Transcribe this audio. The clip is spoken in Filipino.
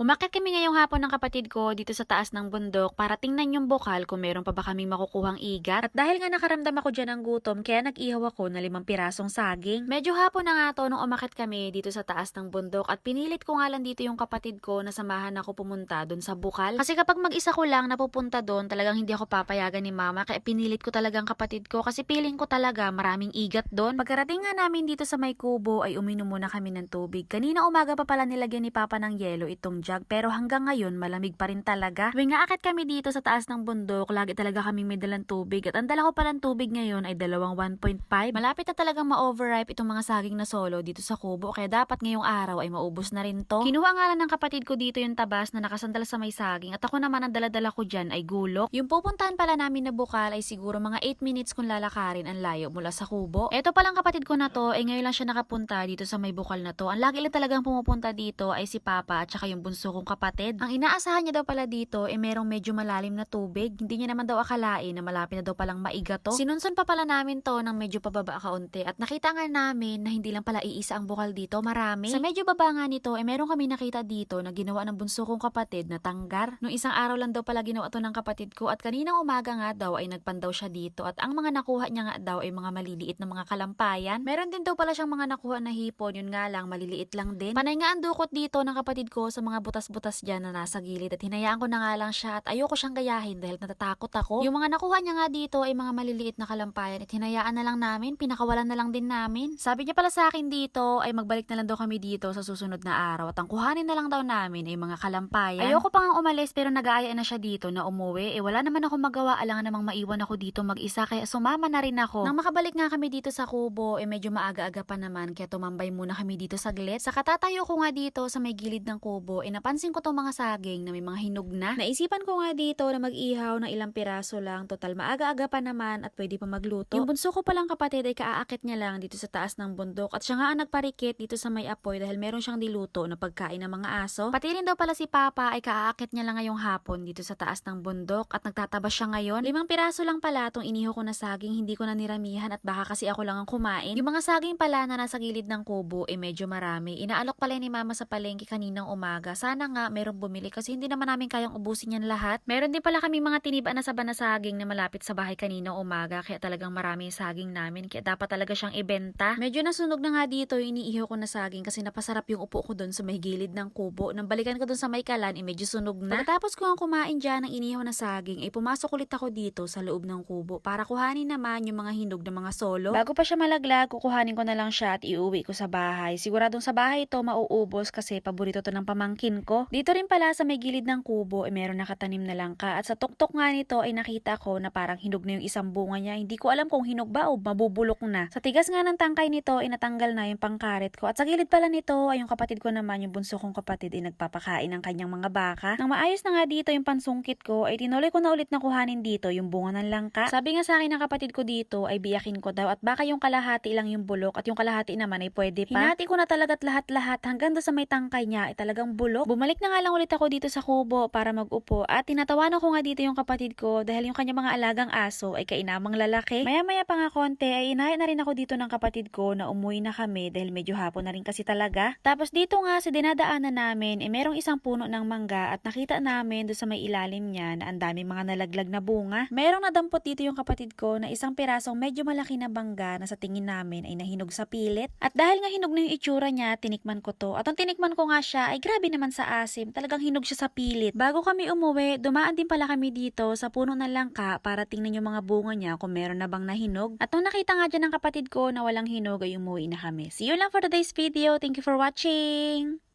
Umakyat kami ngayong hapon ng kapatid ko dito sa taas ng bundok para tingnan yung bukal kung meron pa ba kaming makukuhang igat. At dahil nga nakaramdam ako dyan ng gutom, kaya nag-ihaw ako na limang pirasong saging. Medyo hapon na nga to nung umakyat kami dito sa taas ng bundok at pinilit ko nga lang dito yung kapatid ko na samahan ako pumunta doon sa bukal. Kasi kapag mag-isa ko lang napupunta doon, talagang hindi ako papayagan ni mama kaya pinilit ko talagang kapatid ko kasi feeling ko talaga maraming igat doon. Pagkarating nga namin dito sa may kubo ay uminom muna kami ng tubig. Kanina umaga pa pala nilagyan ni papa ng yelo itong jug pero hanggang ngayon malamig pa rin talaga. Tuwing nga akit kami dito sa taas ng bundok, lagi talaga kami may dalang tubig at ang dala ko palang tubig ngayon ay dalawang 1.5. Malapit na talagang ma-overripe itong mga saging na solo dito sa kubo kaya dapat ngayong araw ay maubos na rin to. Kinuha nga lang ng kapatid ko dito yung tabas na nakasandal sa may saging at ako naman ang daladala ko dyan ay gulok. Yung pupuntahan pala namin na bukal ay siguro mga 8 minutes kung lalakarin ang layo mula sa kubo. Eto palang kapatid ko na to, eh ngayon lang siya nakapunta dito sa may bukal na to. Ang lagi lang talagang pumupunta dito ay si Papa at saka yung bunso kong kapatid. Ang inaasahan niya daw pala dito ay merong medyo malalim na tubig. Hindi niya naman daw akalain na malapit na daw palang maiga to. Sinunson pa pala namin to ng medyo pababa kaunti at nakita nga namin na hindi lang pala iisa ang bukal dito, marami. Sa medyo baba nga nito ay meron kami nakita dito na ginawa ng bunso kong kapatid na tanggar. Nung isang araw lang daw pala ginawa to ng kapatid ko at kaninang umaga nga daw ay nagpandaw siya dito at ang mga nakuha niya nga daw ay mga maliliit na mga kalampayan. Meron din daw pala siyang mga nakuha na hipon, yun nga lang maliliit lang din. Panay nga ang dukot dito ng kapatid ko sa mga butas-butas dyan na nasa gilid at hinayaan ko na nga lang siya at ayoko siyang gayahin dahil natatakot ako. Yung mga nakuha niya nga dito ay mga maliliit na kalampayan at hinayaan na lang namin, pinakawalan na lang din namin. Sabi niya pala sa akin dito ay magbalik na lang daw kami dito sa susunod na araw at ang kuhanin na lang daw namin ay mga kalampayan. Ayoko pa nga umalis pero nag-aaya na siya dito na umuwi. Eh wala naman ako magawa, alangan namang maiwan ako dito mag-isa kaya sumama na rin ako. Nang makabalik nga kami dito sa kubo, eh medyo maaga-aga pa naman kaya tumambay muna kami dito saglit. Sa katatayo ko nga dito sa may gilid ng kubo, eh napansin ko tong mga saging na may mga hinog na. Naisipan ko nga dito na mag-ihaw ng ilang piraso lang. Total maaga-aga pa naman at pwede pa magluto. Yung bunso ko palang kapatid ay kaaakit niya lang dito sa taas ng bundok at siya nga ang nagparikit dito sa may apoy dahil meron siyang diluto na pagkain ng mga aso. Pati rin daw pala si Papa ay kaaakit niya lang ngayong hapon dito sa taas ng bundok at nagtatabas siya ngayon. Limang piraso lang pala tong iniho ko na saging, hindi ko na niramihan at baka kasi ako lang ang kumain. Yung mga saging pala na nasa gilid ng kubo ay medyo marami. Inaalok pala ni Mama sa palengke kaninang umaga. Sana nga merong bumili kasi hindi naman namin kayang ubusin yan lahat. Meron din pala kami mga tiniba na saba na saging na malapit sa bahay kaninang umaga kaya talagang marami yung saging namin kaya dapat talaga siyang ibenta. Medyo nasunog na nga dito yung iniihaw ko na saging kasi napasarap yung upo ko doon sa may gilid ng kubo. Nang balikan ko doon sa may kalan, eh medyo sunog na. Pagkatapos ko ang kumain dyan ng inihaw na saging, ay pumasok ulit ako dito sa loob ng kubo para kuhanin naman yung mga hinog ng mga solo. Bago pa siya malaglag, kukuhanin ko na lang siya at iuwi ko sa bahay. Siguradong sa bahay ito mauubos kasi paborito to ng pamangkin ko. Dito rin pala sa may gilid ng kubo, ay meron nakatanim na langka at sa tuktok nga nito ay nakita ko na parang hinog na yung isang bunga niya. Hindi ko alam kung hinog ba o mabubulok na. Sa tigas nga ng tangkay nito ay natanggal na yung pangkaret ko at sa gilid pala nito ay yung kapatid ko naman, yung bunso kong kapatid ay nagpapakain ng kanyang mga baka. Nang maayos na nga dito yung pansungkit ko ay tinuloy ko na ulit na kuhanin dito yung bunga ng langka. Sabi nga sa akin ng kapatid ko dito ay biyakin ko daw at baka yung kalahati lang yung bulok at yung kalahati naman ay pwede pa. Hinati ko na talaga't lahat-lahat hanggang doon sa may tangkay niya ay talagang bulok. Bumalik na nga lang ulit ako dito sa kubo para mag-upo at tinatawanan ko nga dito yung kapatid ko dahil yung kanyang mga alagang aso ay kainamang lalaki. Maya-maya pa nga konti ay inaya na rin ako dito ng kapatid ko na umuwi na kami dahil medyo hapon na rin kasi talaga. Tapos dito nga sa dinadaanan namin eh merong isang puno ng mangga at nakita namin doon sa may ilalim niya na ang daming mga nalaglag na bunga. Merong nadampot dito yung kapatid ko na isang pirasong medyo malaki na bangga na sa tingin namin ay nahinog sa pilit. At dahil nga hinog na yung itsura niya, tinikman ko to. At ang tinikman ko nga siya ay grabe naman sa asim. Talagang hinog siya sa pilit. Bago kami umuwi, dumaan din pala kami dito sa puno ng langka para tingnan yung mga bunga niya kung meron na bang nahinog. At nung nakita nga dyan ng kapatid ko na walang hinog ay umuwi na kami. See you lang for today's video. Thank you for watching!